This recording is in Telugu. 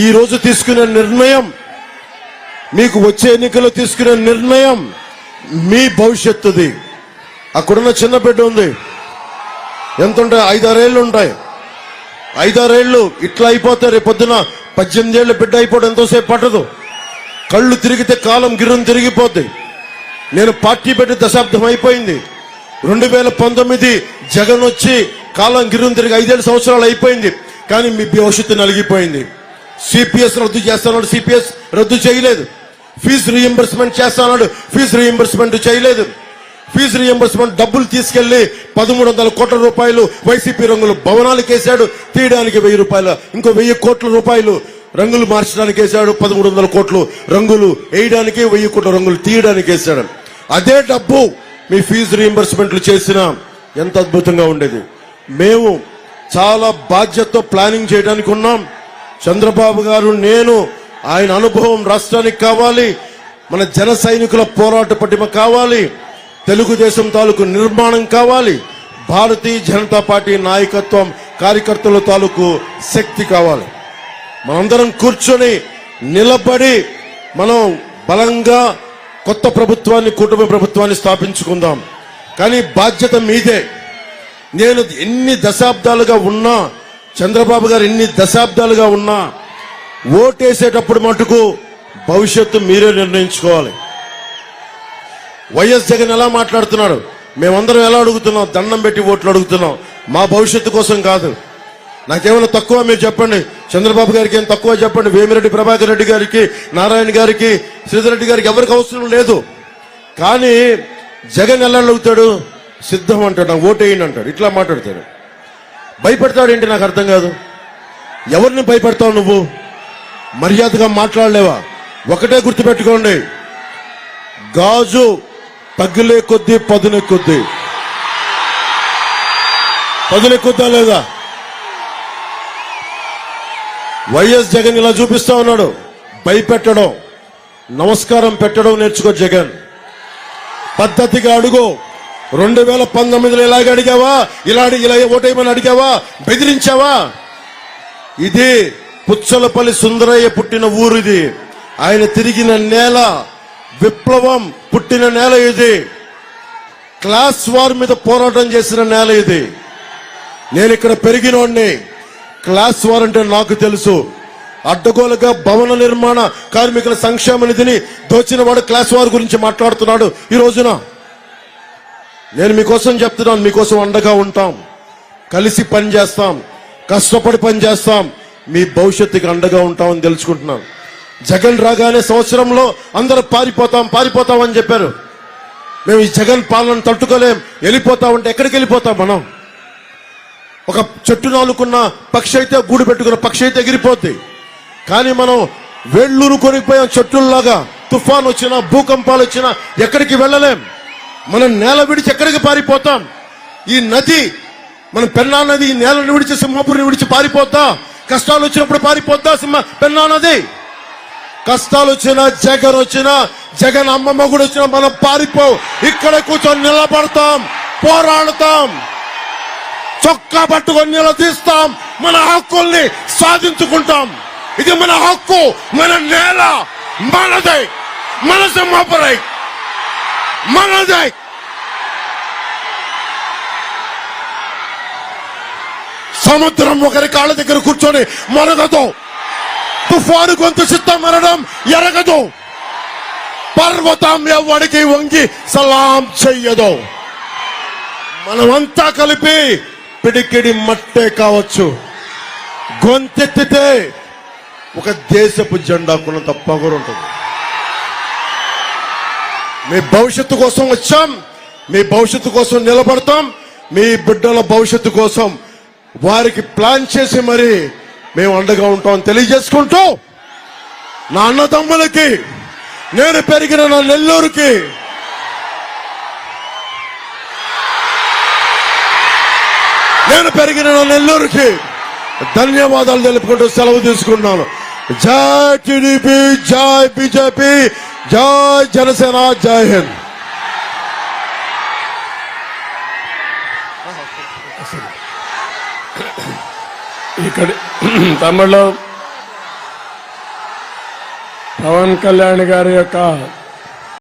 ఈ రోజు తీసుకునే నిర్ణయం మీకు వచ్చే ఎన్నికల్లో తీసుకునే నిర్ణయం మీ భవిష్యత్తుది. అక్కడున్న చిన్న బిడ్డ ఉంది. ఎంత ఉంటాయి ఐదారేళ్ళు ఉంటాయి. ఐదారేళ్ళు ఇట్లా అయిపోతే రేపు పొద్దున పద్దెనిమిది ఏళ్ళు బిడ్డ అయిపోవడం ఎంతోసేపు పట్టదు. కళ్ళు తిరిగితే కాలం గిర్రం తిరిగిపోద్ది. నేను పార్టీ పెట్టి దశాబ్దం అయిపోయింది. రెండు వేల పంతొమ్మిది జగన్ వచ్చి కాలం గిర్రం తిరిగి ఐదేళ్ళు సంవత్సరాలు అయిపోయింది. కానీ మీ భవిష్యత్తు నలిగిపోయింది. సిపిఎస్ రద్దు చేస్తాడు సిపిఎస్ రద్దు చేయలేదు. ఫీజు రీఎంబర్స్మెంట్ చేస్తాడు ఫీజు రీఎంబర్స్మెంట్ చేయలేదు. ఫీజు రీఎంబర్స్మెంట్ డబ్బులు తీసుకెళ్ళి పదమూడు వందల కోట్ల రూపాయలు వైసీపీ రంగులు భవనాలకు వేశాడు. తీయడానికి వెయ్యి రూపాయలు ఇంకో వెయ్యి కోట్ల రూపాయలు రంగులు మార్చడానికి వేశాడు. పదమూడు వందల కోట్లు రంగులు వేయడానికి వెయ్యి కోట్ల రంగులు తీయడానికి వేశాడు. అదే డబ్బు మీ ఫీజు రీఎంబర్స్మెంట్లు చేసినా ఎంత అద్భుతంగా ఉండేది. మేము చాలా బాధ్యతతో ప్లానింగ్ చేయడానికి ఉన్నాం. చంద్రబాబు గారు నేను ఆయన అనుభవం రాష్ట్రానికి కావాలి మన జన సైనికుల పోరాట పటిమ కావాలి తెలుగుదేశం తాలూకు నిర్మాణం కావాలి భారతీయ జనతా పార్టీ నాయకత్వం కార్యకర్తల తాలూకు శక్తి కావాలి. మనందరం కూర్చొని నిలబడి మనం బలంగా కొత్త ప్రభుత్వాన్ని కుటుంబ ప్రభుత్వాన్ని స్థాపించుకుందాం. కానీ బాధ్యత మీదే. నేను ఎన్ని దశాబ్దాలుగా ఉన్నా చంద్రబాబు గారు ఎన్ని దశాబ్దాలుగా ఉన్నా ఓటేసేటప్పుడు మటుకు భవిష్యత్తు మీరే నిర్ణయించుకోవాలి. వైఎస్ జగన్ ఎలా మాట్లాడుతున్నాడు మేమందరం ఎలా అడుగుతున్నాం? దండం పెట్టి ఓట్లు అడుగుతున్నాం. మా భవిష్యత్తు కోసం కాదు. నాకేమైనా తక్కువ మీరు చెప్పండి. చంద్రబాబు గారికి ఏం తక్కువ చెప్పండి? వేమిరెడ్డి ప్రభాకర్ రెడ్డి గారికి నారాయణ గారికి శ్రీధర్ రెడ్డి గారికి ఎవరికి అవసరం లేదు. కానీ జగన్ ఎలా అడుగుతాడు? సిద్ధం అంటాడు ఓటేయండి అంటాడు. ఇట్లా మాట్లాడతాడు. భయపెడతాడు ఏంటి నాకు అర్థం కాదు? ఎవరిని భయపెడతావు నువ్వు? మర్యాదగా మాట్లాడలేవా? ఒకటే గుర్తుపెట్టుకోండి. గాజు పగిలే కొద్దీ పదునే కొద్దీ. పదునే కొద్దా లేదా? వైఎస్ జగన్ ఇలా చూపిస్తా ఉన్నాడు. భయపెట్టడం నమస్కారం పెట్టడం నేర్చుకో జగన్. పద్ధతిగా అడుగు. రెండు వేల పంతొమ్మిదిలో ఇలాగ అడిగావా? ఇలాంటి ఇలా ఓటేమని అడిగావా? బెదిరించావా? ఇది పుచ్చలపల్లి సుందరయ్య పుట్టిన ఊరు ఇది. ఆయన తిరిగిన నేల విప్లవం పుట్టిన నేల ఇది. క్లాస్ వార్ మీద పోరాటం చేసిన నేల ఇది. నేను ఇక్కడ పెరిగినోడిని. క్లాస్ వార్ అంటే నాకు తెలుసు. అడ్డగోలుగా భవన నిర్మాణ కార్మికుల సంక్షేమ నిధిని దోచిన వాడు క్లాస్ వార్ గురించి మాట్లాడుతున్నాడు ఈ రోజున. నేను మీకోసం చెప్తున్నాను మీకోసం అండగా ఉంటాం. కలిసి పని చేస్తాం కష్టపడి పని చేస్తాం మీ భవిష్యత్తుకి అండగా ఉంటామని తెలుసుకుంటున్నాను. జగన్ రాగానే సంవత్సరంలో అందరూ పారిపోతాం పారిపోతాం అని చెప్పారు. మేము ఈ జగన్ పాలన తట్టుకోలేం వెళ్ళిపోతా ఉంటే ఎక్కడికి వెళ్ళిపోతాం మనం? ఒక చెట్టు నాలుకున్న పక్షి అయితే గూడు పెట్టుకున్న పక్షి అయితే ఎగిరిపోద్ది. కానీ మనం వేళ్ళూరు కొనిపోయాం చెట్టుల్లాగా తుఫాన్ వచ్చినా భూకంపాలు వచ్చినా ఎక్కడికి వెళ్ళలేం. మనం నేల విడిచి ఎక్కడికి పారిపోతాం? ఈ నది మన పెన్నా నది ఈ నేలను విడిచి సింహపురిని విడిచి పారిపోతాం కష్టాలు వచ్చినప్పుడు పారిపోద్దా సింహ పెన్నా నది? కష్టాలు వచ్చినా జగన్ వచ్చినా జగన్ అమ్మమ్మ కూడా వచ్చినా మనం పారిపో ఇక్కడ కూర్చొని నిలబడతాం పోరాడతాం. చొక్కా పట్టుకొని నిలదీస్తాం మన హక్కుల్ని సాధించుకుంటాం. ఇది మన హక్కు మన నేల మనదే మన సింహపురై. మనదే సముద్రం ఒకరి కాళ్ళ దగ్గర కూర్చొని మరగదు. తుఫాను గొంతు చిత్తం మరడం ఎరగదు. పర్వతం ఎవడికి వంగి సలాం చెయ్యదు. మనమంతా కలిపి పిడికిడి మట్టే కావచ్చు. గొంతెత్తితే ఒక దేశపు జెండా కొనంత పొగరు ఉంటుంది. మీ భవిష్యత్తు కోసం వచ్చాం. మీ భవిష్యత్తు కోసం నిలబడతాం. మీ బిడ్డల భవిష్యత్తు కోసం వారికి ప్లాన్ చేసి మరి మేము అండగా ఉంటాం తెలియజేసుకుంటూ నా అన్నదమ్ములకి నేను పెరిగిన నా నెల్లూరుకి నేను పెరిగిన నా నెల్లూరుకి ధన్యవాదాలు తెలుపుకుంటూ సెలవు తీసుకున్నాను జై టీడీపీ జై బీజేపీ जय जनसेना जय हिंद। तमिल पवन कल्याण गार